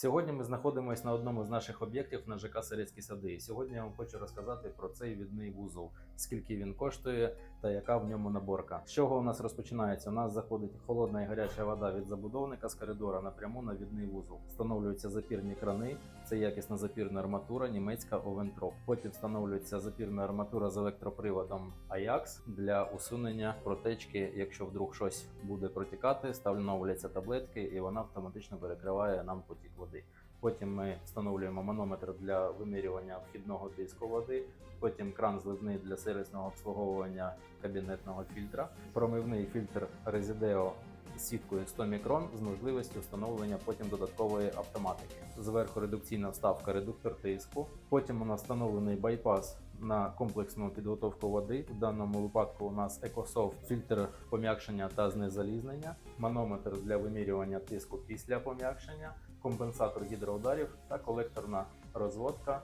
Сьогодні ми знаходимося на одному з наших об'єктів на ЖК Серецькі сади. Сьогодні я вам хочу розказати про цей відний вузол, скільки він коштує та яка в ньому наборка. З чого у нас розпочинається? У нас заходить холодна і гаряча вода від забудовника з коридора напряму на відний вузол. Встановлюються запірні крани, це якісна запірна арматура, німецька Овентроп. Потім встановлюється запірна арматура з електроприводом Ajax для усунення протечки. Якщо вдруг щось буде протікати, встановлюються таблетки, і вона автоматично перекриває нам потік води. Потім ми встановлюємо манометр для вимірювання вхідного тиску води. Потім кран зливний для сервісного обслуговування кабінетного фільтра, промивний фільтр Resideo сіткою 100 мікрон з можливістю встановлення потім додаткової автоматики. Зверху редукційна вставка редуктор тиску. Потім у нас встановлений байпас на комплексну підготовку води. В даному випадку у нас EcoSoft фільтр пом'якшення та знезалізнення, манометр для вимірювання тиску після пом'якшення, компенсатор гідроударів та колекторна розводка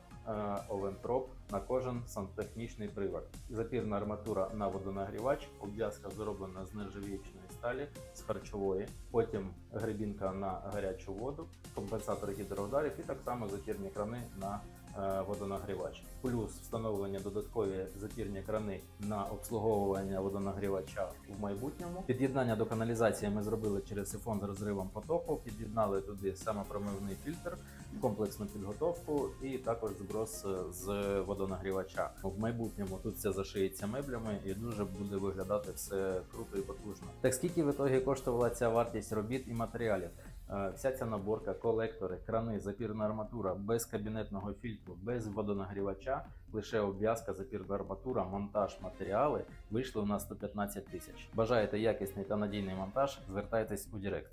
Овентроп на кожен сантехнічний привод. Запірна арматура на водонагрівач, обв'язка зроблена з нержавіючної сталі з харчової, потім гребінка на гарячу воду, компенсатор гідроударів і так само запірні крани на е, водонагрівач. Плюс встановлення додаткові запірні крани на обслуговування водонагрівача в майбутньому. Під'єднання до каналізації ми зробили через сифон з розривом потоку. Під'єднали туди самопромивний фільтр, комплексну підготовку і також зброс е, з водонагрівача. В майбутньому тут все зашиється меблями і дуже буде виглядати все круто і потужно. Так скільки в ітогі коштувала ця вартість робіт і матеріалів? Е, Вся ця наборка, колектори, крани, запірна арматура без кабінетного фільтру, без водонагрівача, лише обв'язка, запірна арматура, монтаж, матеріали вийшли у нас 115 тисяч. Бажаєте якісний та надійний монтаж? Звертайтесь у Директ.